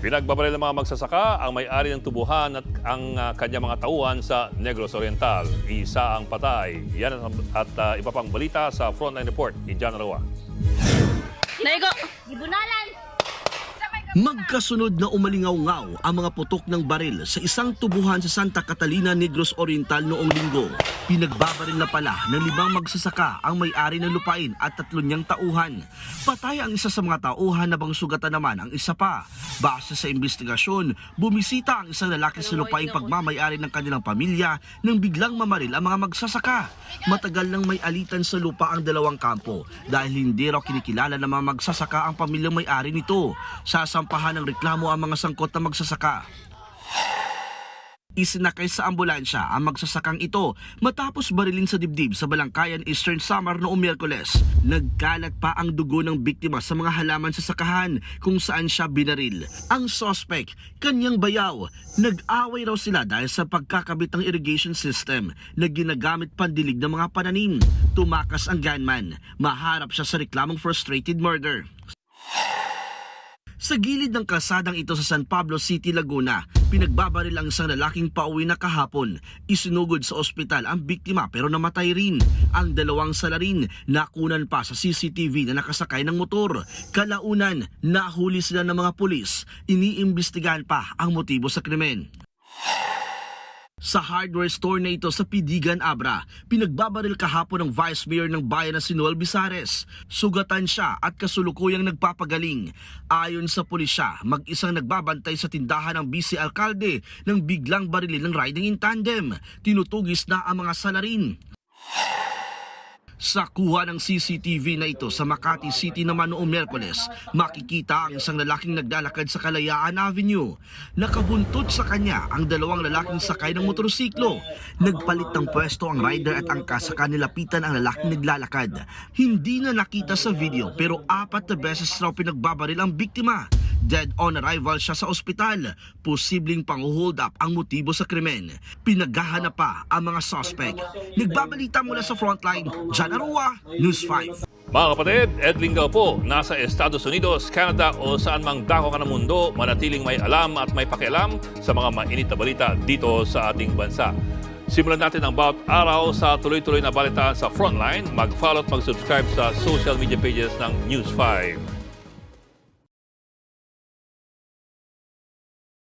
Pinagbabaril ng mga magsasaka ang may-ari ng tubuhan at ang uh, kanyang mga tauhan sa Negros Oriental. Isa ang patay. Yan at, at uh, iba pang balita sa Frontline Report ni John Arawa. Naigo! Gibunalan! Magkasunod na umalingaw-ngaw ang mga putok ng baril sa isang tubuhan sa Santa Catalina, Negros Oriental noong linggo. Pinagbabaril na pala ng limang magsasaka ang may-ari ng lupain at tatlo niyang tauhan. Patay ang isa sa mga tauhan nabang sugatan naman ang isa pa. Base sa investigasyon, bumisita ang isang lalaki sa lupaing pagmamayari ng kanilang pamilya nang biglang mamaril ang mga magsasaka. Matagal nang may alitan sa lupa ang dalawang kampo dahil hindi raw kinikilala ng mga magsasaka ang pamilyang may-ari nito. Sasampahan ng reklamo ang mga sangkot na magsasaka. Isinakay sa ambulansya ang magsasakang ito matapos barilin sa dibdib sa Balangkayan Eastern Samar noong Miyerkules. Nagkalat pa ang dugo ng biktima sa mga halaman sa sakahan kung saan siya binaril. Ang suspect, kanyang bayaw, nag-away raw sila dahil sa pagkakabit ng irrigation system na ginagamit pandilig ng mga pananim. Tumakas ang gunman, maharap siya sa reklamong frustrated murder. Sa gilid ng kasadang ito sa San Pablo City, Laguna, pinagbabaril ang isang lalaking pauwi na kahapon. Isinugod sa ospital ang biktima pero namatay rin. Ang dalawang salarin nakunan pa sa CCTV na nakasakay ng motor. Kalaunan, nahuli sila ng mga pulis. Iniimbestigahan pa ang motibo sa krimen. Sa hardware store na ito sa Pidigan, Abra, pinagbabaril kahapon ng Vice Mayor ng bayan na si Noel Bizares. Sugatan siya at kasulukuyang nagpapagaling. Ayon sa pulisya, mag-isang nagbabantay sa tindahan ng Vice Alcalde nang biglang barilin ng riding in tandem. Tinutugis na ang mga salarin. Sa kuha ng CCTV na ito sa Makati City naman noong Merkules, makikita ang isang lalaking naglalakad sa Kalayaan Avenue. Nakabuntot sa kanya ang dalawang lalaking sakay ng motorsiklo. Nagpalit ng pwesto ang rider at ang kasaka nilapitan ang lalaking naglalakad. Hindi na nakita sa video pero apat na beses raw pinagbabaril ang biktima. Dead on arrival siya sa ospital. Posibleng pang-hold up ang motibo sa krimen. Pinaghahanap pa ang mga suspect. Nagbabalita mula sa frontline, John Arua, News 5. Mga kapatid, Ed Lingaw po, nasa Estados Unidos, Canada o saan mang dako ka ng mundo, manatiling may alam at may pakialam sa mga mainit na balita dito sa ating bansa. Simulan natin ang bawat araw sa tuloy-tuloy na balita sa Frontline. Mag-follow at mag-subscribe sa social media pages ng News 5.